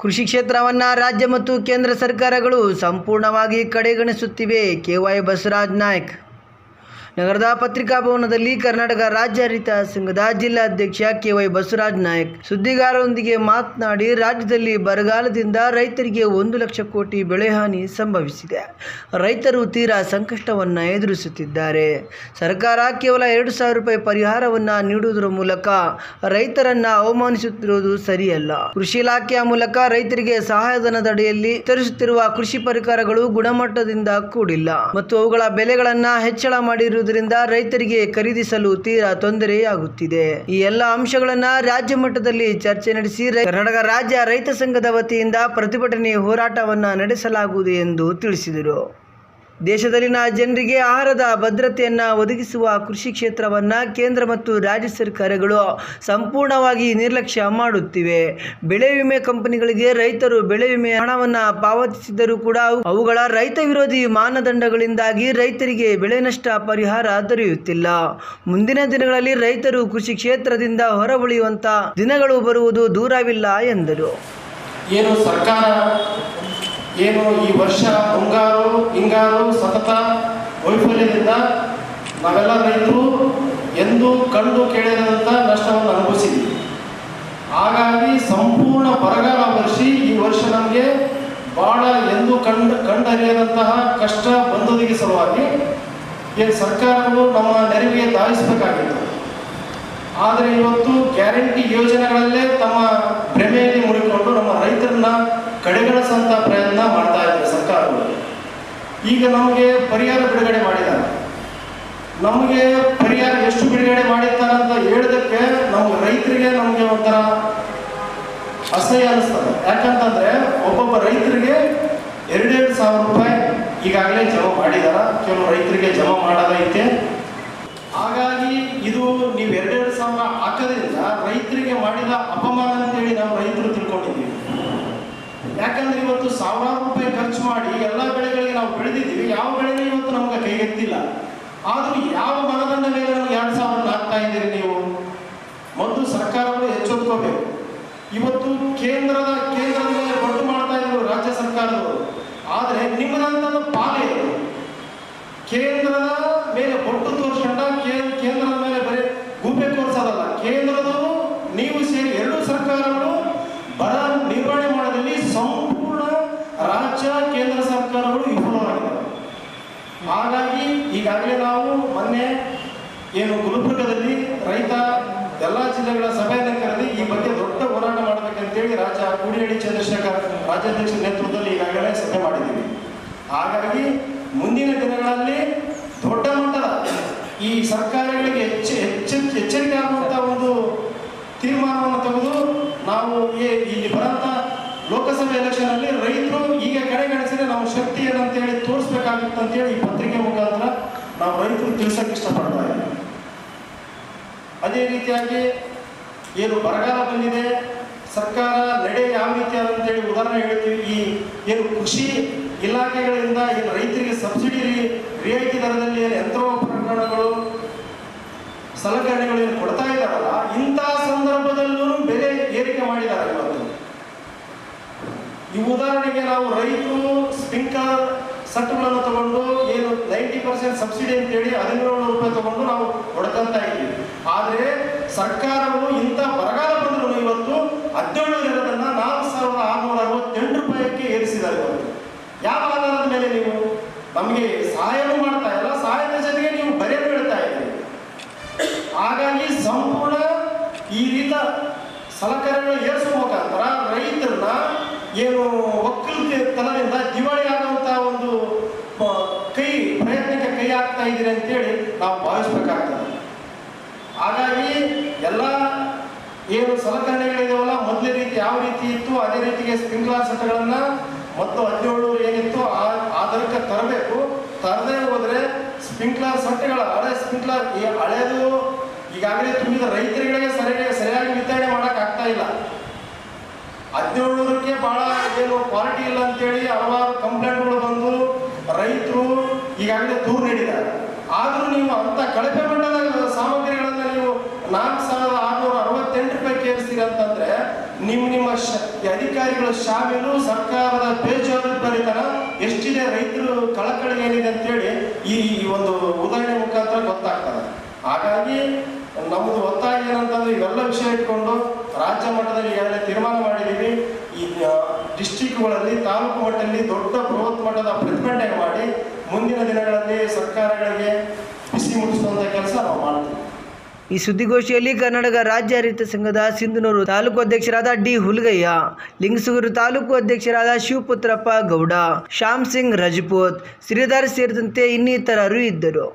ಕೃಷಿ ಕ್ಷೇತ್ರವನ್ನ ರಾಜ್ಯ ಮತ್ತು ಕೇಂದ್ರ ಸರ್ಕಾರಗಳು ಸಂಪೂರ್ಣವಾಗಿ ಕಡೆಗಣಿಸುತ್ತಿವೆ. ಕೆವೈ ಬಸವರಾಜ್ ನಾಯ್ಕ್ ನಗರದ ಪತ್ರಿಕಾ ಭವನದಲ್ಲಿ ಕರ್ನಾಟಕ ರಾಜ್ಯ ರೈತ ಸಂಘದ ಜಿಲ್ಲಾಧ್ಯಕ್ಷ ಕೆವೈ ಬಸವರಾಜ್ ನಾಯಕ್ ಸುದ್ದಿಗಾರರೊಂದಿಗೆ ಮಾತನಾಡಿ, ರಾಜ್ಯದಲ್ಲಿ ಬರಗಾಲದಿಂದ ರೈತರಿಗೆ ಒಂದು ಲಕ್ಷ ಕೋಟಿ ಬೆಳೆ ಹಾನಿ ಸಂಭವಿಸಿದೆ. ರೈತರು ತೀರಾ ಸಂಕಷ್ಟವನ್ನು ಎದುರಿಸುತ್ತಿದ್ದಾರೆ. ಸರ್ಕಾರ ಕೇವಲ ಎರಡು ಸಾವಿರ ರೂಪಾಯಿ ಪರಿಹಾರವನ್ನ ನೀಡುವುದರ ಮೂಲಕ ರೈತರನ್ನ ಅವಮಾನಿಸುತ್ತಿರುವುದು ಸರಿಯಲ್ಲ. ಕೃಷಿ ಇಲಾಖೆಯ ಮೂಲಕ ರೈತರಿಗೆ ಸಹಾಯಧನದಡಿಯಲ್ಲಿ ತರಿಸುತ್ತಿರುವ ಕೃಷಿ ಪರಿಕರಗಳು ಗುಣಮಟ್ಟದಿಂದ ಕೂಡಿಲ್ಲ ಮತ್ತು ಅವುಗಳ ಬೆಲೆಗಳನ್ನು ಹೆಚ್ಚಳ ಮಾಡಿರುವುದರಿಂದ ರೈತರಿಗೆ ಖರೀದಿಸಲು ತೀರಾ ತೊಂದರೆಯಾಗುತ್ತಿದೆ. ಈ ಎಲ್ಲ ಅಂಶಗಳನ್ನ ರಾಜ್ಯ ಮಟ್ಟದಲ್ಲಿ ಚರ್ಚೆ ನಡೆಸಿ ಕರ್ನಾಟಕ ರಾಜ್ಯ ರೈತ ಸಂಘದ ವತಿಯಿಂದ ಪ್ರತಿಭಟನೆ ಹೋರಾಟವನ್ನ ನಡೆಸಲಾಗುವುದು ಎಂದು ತಿಳಿಸಿದರು. ದೇಶದಲ್ಲಿನ ಜನರಿಗೆ ಆಹಾರದ ಭದ್ರತೆಯನ್ನು ಒದಗಿಸುವ ಕೃಷಿ ಕ್ಷೇತ್ರವನ್ನು ಕೇಂದ್ರ ಮತ್ತು ರಾಜ್ಯ ಸರ್ಕಾರಗಳು ಸಂಪೂರ್ಣವಾಗಿ ನಿರ್ಲಕ್ಷ್ಯ ಮಾಡುತ್ತಿವೆ. ಬೆಳೆ ವಿಮೆ ಕಂಪನಿಗಳಿಗೆ ರೈತರು ಬೆಳೆ ವಿಮೆ ಹಣವನ್ನು ಪಾವತಿಸಿದರೂ ಕೂಡ ಅವು- ಅವುಗಳ ರೈತ ವಿರೋಧಿ ಮಾನದಂಡಗಳಿಂದಾಗಿ ರೈತರಿಗೆ ಬೆಳೆ ನಷ್ಟ ಪರಿಹಾರ ದೊರೆಯುತ್ತಿಲ್ಲ. ಮುಂದಿನ ದಿನಗಳಲ್ಲಿ ರೈತರು ಕೃಷಿ ಕ್ಷೇತ್ರದಿಂದ ಹೊರಗುಳಿಯುವಂತ ದಿನಗಳು ಬರುವುದು ದೂರವಿಲ್ಲ ಎಂದರು. ಏನು ಸರ್ಕಾರ ಏನು ಈ ವರ್ಷ ಮುಂಗಾರು, ಹಿಂಗಾರು ಸತತ ವೈಫಲ್ಯದಿಂದ ನಾವೆಲ್ಲ ರೈತರು ಎಂದು ಕಂಡು ಕೇಳಿದಂಥ ನಷ್ಟವನ್ನು ಅನುಭವಿಸಿದ್ವಿ. ಹಾಗಾಗಿ ಸಂಪೂರ್ಣ ಬರಗಾಲ ವರ್ಷಿ ಈ ವರ್ಷ ನಮಗೆ ಬಹಳ ಎಂದು ಕಂಡು, ಕಂಡರಿಯದಂತಹ ಕಷ್ಟ ಬಂದೊದಗಿ ಸಲುವಾಗಿ ಈ ಸರ್ಕಾರಗಳು ನಮ್ಮ ನೆರವಿಗೆ ಧಾವಿಸಬೇಕಾಗಿತ್ತು. ಆದರೆ ಇವತ್ತು ಗ್ಯಾರಂಟಿ ಯೋಜನೆಗಳಲ್ಲೇ ತಮ್ಮ ಭ್ರಮೆಯಲ್ಲಿ ಮುಡಿಕೊಂಡು ನಮ್ಮ ರೈತರನ್ನ ಕಡೆಗಣಿಸಂತ ಪ್ರಯತ್ನ ಮಾಡ್ತಾ ಇದ್ದಾರೆ ಸರ್ಕಾರಗಳು. ಈಗ ನಮಗೆ ಪರಿಹಾರ ಬಿಡುಗಡೆ ಮಾಡಿದ್ದಾರೆ. ನಮಗೆ ಪರಿಹಾರ ಎಷ್ಟು ಬಿಡುಗಡೆ ಮಾಡಿದ್ದಾರೆ ಅಂತ ಹೇಳಿದಕ್ಕೆ ನಾವು ರೈತರಿಗೆ ನಮಗೆ ಒಂಥರ ಅಸಹ್ಯ ಅನಿಸ್ತದೆ. ಯಾಕಂತಂದ್ರೆ ಒಬ್ಬೊಬ್ಬ ರೈತರಿಗೆ ಎರಡೆರಡು ಸಾವಿರ ರೂಪಾಯಿ ಈಗಾಗಲೇ ಜಮಾ ಮಾಡಿದಾರ ಕೆಲವು ರೈತರಿಗೆ ಜಮಾ ಮಾಡೋದೈತೆ ಹಾಗಾಗಿ ಇದು ನೀವು ಎರಡೆರಡು ಸಾವಿರ ಹಾಕೋದ್ರಿಂದ ರೈತರಿಗೆ ಮಾಡಿದ ಅಪಮಾನ ಅಂತೇಳಿ ನಾವು ರೈತರು ತಿಳ್ಕೊಂಡಿದ್ದೀವಿ ಯಾಕಂದ್ರೆ ಇವತ್ತು ಸಾವಿರಾರು ರೂಪಾಯಿ ಖರ್ಚು ಮಾಡಿ ಎಲ್ಲ ಬೆಳೆಗಳಿಗೆ ನಾವು ಬೆಳೆದಿದ್ದೀವಿ ಯಾವ ಬೆಳೆನೂ ಇವತ್ತು ನಮ್ಗೆ ಕೈಗೆತ್ತಿಲ್ಲ. ಆದರೂ ಯಾವ ಮನದಂಡ ಮೇಲೆ ನಮ್ಗೆ ಎರಡು ಸಾವಿರ ಹಾಕ್ತಾ ಇದ್ದೀರಿ ನೀವು? ಮೊದಲು ಸರ್ಕಾರಗಳು ಎಚ್ಚೆತ್ಕೋಬೇಕು. ಇವತ್ತು ಕೇಂದ್ರದ ಕೇಂದ್ರದ ಮೇಲೆ ಒಟ್ಟು ಮಾಡ್ತಾ ಇದ್ರು ರಾಜ್ಯ ಸರ್ಕಾರದವರು. ಆದರೆ ನಿಮ್ಮದಂತ ಪಾಲೇ. ಕೇಂದ್ರದ ಮೇಲೆ ಒಟ್ಟು ತೋರಿಸ್ಕೊಂಡ ಕೇ- ಕೇಂದ್ರದ ಮೇಲೆ ಬರೀ ಗೂಪೆ ತೋರಿಸೋದಲ್ಲ ಕೇಂದ್ರದವರು ನೀವು ಸೇರಿ ಎರಡು ಸರ್ಕಾರಗಳು ಬರ ನಿರ್ವಹಣೆ ಮಾಡೋದ್ರಲ್ಲಿ ಸಂಪೂರ್ಣ ರಾಜ್ಯ ಕೇಂದ್ರ ಸರ್ಕಾರಗಳು ವಿಫಲವಾಗಿವೆ ಹಾಗಾಗಿ ಈಗಾಗಲೇ ನಾವು ಮೊನ್ನೆ ಏನು ಗುಲ್ಬರ್ಗದಲ್ಲಿ ರೈತ ಎಲ್ಲ ಜಿಲ್ಲೆಗಳ ಸಭೆಯನ್ನು ಕರೆದು ಈ ಬಗ್ಗೆ ದೊಡ್ಡ ಹೋರಾಟ ಮಾಡಬೇಕಂತೇಳಿ ರಾಜ ಕೂಡಿಹಳ್ಳಿ ಚಂದ್ರಶೇಖರ್ ರಾಜ್ಯಾಧ್ಯಕ್ಷರ ನೇತೃತ್ವದಲ್ಲಿ ಈಗಾಗಲೇ ಸಭೆ ಮಾಡಿದ್ದೀವಿ. ಹಾಗಾಗಿ ಮುಂದಿನ ದಿನಗಳಲ್ಲಿ ದೊಡ್ಡ ಮಟ್ಟದ ಈ ಸರ್ಕಾರಗಳಿಗೆ ಹೆಚ್ಚು ಹೆಚ್ಚು ಎಚ್ಚರಿಕೆ ಆಗುವಂಥ ಒಂದು ತೀರ್ಮಾನವನ್ನು ತೆಗೆದು ನಾವು ಇಲ್ಲಿ ಬರಂತ ಲೋಕಸಭೆ ಎಲೆಕ್ಷನ್ ಅಂತೇಳಿ ಈ ಪತ್ರಿಕೆ ಮುಖಾಂತರ ನಾವು ರೈತರು ತಿಳಿಸೋಕೆ ಇಷ್ಟಪಡ್ತಾ ಇದ್ದೀವಿ. ಅದೇ ರೀತಿಯಾಗಿ ಏನು ಬರಗಾಲ ಬಂದಿದೆ, ಸರ್ಕಾರ ನಡೆ ಯಾವ ರೀತಿ ಅಂತೇಳಿ ಉದಾಹರಣೆ ಹೇಳ್ತೀವಿ. ಈ ಏನು ಕೃಷಿ ಇಲಾಖೆಗಳಿಂದ ಏನು ರೈತರಿಗೆ ಸಬ್ಸಿಡಿ ರಿಯಾಯಿತಿ ದರದಲ್ಲಿ ಏನು ಯಂತ್ರೋಪಕರಣಗಳು ಸಲಕರಣೆಗಳು ಏನು ಕೊಡ್ತಾ ಇದ್ದಾರಲ್ಲ, ಇಂಥ ಸಂದರ್ಭದಲ್ಲೂ ಬೆಲೆ ಏರಿಕೆ ಮಾಡಿದ್ದಾರೆ ಇವತ್ತು. ಈ ಉದಾಹರಣೆಗೆ ನಾವು ರೈತರು ಸ್ಪ್ರಿಂಕ್ಲರ್ ಸೆಟ್ಗಳನ್ನು ತಗೊಂಡು ಏನು ನೈಂಟಿ ಪರ್ಸೆಂಟ್ ಸಬ್ಸಿಡಿ ಅಂತೇಳಿ ಹದಿನೇಳು ರೂಪಾಯಿ ತಗೊಂಡು ನಾವು ಹೊಡೆದಂತ ಇದ್ದೀವಿ. ಆದರೆ ಸರ್ಕಾರವು ಇಂಥ ಬರಗಾಲ ಬಂದ್ರು ಇವತ್ತು ಹದಿನೇಳು ದಿನದನ್ನ ನಾಲ್ಕು ಸಾವಿರದ ಆರುನೂರ ಅರವತ್ತೆಂಟು ರೂಪಾಯಿಗೆ ಏರಿಸಿದ್ದಾರೆ ಇವತ್ತು. ಯಾವ ಆಧಾರದ ಮೇಲೆ ನೀವು? ನಮಗೆ ಸಹಾಯವೂ ಮಾಡ್ತಾ ಇಲ್ಲ, ಸಹಾಯದ ಜೊತೆಗೆ ನೀವು ಬರೆಯ ಬೀಳ್ತಾ ಇದ್ದೀರಿ. ಹಾಗಾಗಿ ಸಂಪೂರ್ಣ ಈ ರೀತ ಸಲಕರಣೆಗಳು ಏರಿಸುವ ಮುಖಾಂತರ ರೈತರನ್ನ ಏನು ಒಕ್ಕಲತನದಿಂದ ದಿವಾಳಿ ಆಗುವಂತ ಒಂದು ಆ, ಕೈ ಪ್ರಯತ್ನಕ್ಕೆ ಹಾಕ್ತಾ ಇದ್ದೀರಿ ಅಂತೇಳಿ ನಾವು ಭಾವಿಸ್ಬೇಕಾಗ್ತದೆ. ಹಾಗಾಗಿ ಎಲ್ಲ ಏನು ಸಲಕರಣೆಗಳಿದಾವಲ್ಲ, ಮೊದಲೇ ರೀತಿ ಯಾವ ರೀತಿ ಇತ್ತು, ಅದೇ ರೀತಿಗೆ ಸ್ಪ್ರಿಂಕ್ಲರ್ ಸೆಟ್ಗಳನ್ನ ಮತ್ತು ಹದಿನೇಳು ಏನಿತ್ತು, ಆ ಆಧಾರಕ್ಕೆ ತರಬೇಕು. ತರದೇ ಹೋದರೆ ಸ್ಪ್ರಿಂಕ್ಲರ್ ಸೆಟ್ಗಳ, ಹಳೆ ಸ್ಪ್ರಿಂಕ್ಲರ್, ಈ ಹಳೆದು ಈಗಾಗಲೇ ತುಂಬಿದ ರೈತರುಗಳಿಗೆ ಸರಿಯಾಗಿ ಸರಿಯಾಗಿ ವಿತರಣೆ ಮಾಡಕ್ ಆಗ್ತಾ ಇಲ್ಲ. ಹದಿನೇಳಕ್ಕೆ ಬಹಳ ಏನು ಕ್ವಾಲಿಟಿ ಇಲ್ಲ ಅಂತೇಳಿ ಹಲವಾರು ಕಂಪ್ಲೇಂಟ್ಗಳು ಬಂದು ರೈತರು ಈಗಾಗಲೇ ದೂರು ನೀಡಿದ್ದಾರೆ. ಆದರೂ ನೀವು ಅಂತ ಕಳಪೆ ಮಟ್ಟದ ಸಾಮಗ್ರಿಗಳನ್ನ ನೀವು ನಾಲ್ಕು ಸಾವಿರದ ಆರುನೂರ ಅರವತ್ತೆಂಟು ರೂಪಾಯಿ ಕೇಳಿಸ್ತೀರ ಅಂತಂದ್ರೆ ನಿಮ್ಮ ನಿಮ್ಮ ಅಧಿಕಾರಿಗಳ ಶಾಮೀಲು ಸರ್ಕಾರದ ಬೇಜವಾಬ್ದಾರಿತನ ಎಷ್ಟಿದೆ ರೈತರು ಕಳಕಳಿ ಏನಿದೆ ಅಂತೇಳಿ ಈ ಒಂದು ಉದಾಹರಣೆ ಮುಖಾಂತರ ಗೊತ್ತಾಗ್ತದೆ. ಹಾಗಾಗಿ ನಮ್ದು ಒತ್ತಾಯ ಏನಂತಂದ್ರೆ ಇವೆಲ್ಲ ವಿಷಯ ಇಟ್ಕೊಂಡು ರಾಜ್ಯ ಮಟ್ಟದಲ್ಲಿ ಈಗಾಗಲೇ ತೀರ್ಮಾನ ಮಾಡಿದ್ದೀವಿ. ಈ ಡಿಸ್ಟಿಕ್ಗಳಲ್ಲಿ ತಾಲೂಕು ಮಟ್ಟದಲ್ಲಿ ದೊಡ್ಡ ಬೃಹತ್ ಮಟ್ಟದ ಪ್ರತಿಭಟನೆ ಮಾಡಿ ಮುಂದಿನ ದಿನಗಳಲ್ಲಿ ಸರ್ಕಾರಗಳಿಗೆ ಬಿಸಿ ಮುಟ್ಟಿಸುವಂಥ ಕೆಲಸ ನಾವು ಮಾಡ್ತೀವಿ. ಈ ಸುದ್ದಿಗೋಷ್ಠಿಯಲ್ಲಿ ಕರ್ನಾಟಕ ರಾಜ್ಯ ರೈತ ಸಂಘದ ಸಿಂಧನೂರು ತಾಲೂಕು ಅಧ್ಯಕ್ಷರಾದ ಡಿ ಹುಲ್ಗಯ್ಯ ಲಿಂಗಸೂರು ತಾಲೂಕು ಅಧ್ಯಕ್ಷರಾದ ಶಿವಪುತ್ರಪ್ಪ ಗೌಡ, ಶ್ಯಾಮ್ ಸಿಂಗ್ ರಜಪೂತ್, ಶ್ರೀಧರ್ ಸೇರಿದಂತೆ ಇನ್ನಿತರರು ಇದ್ದರು.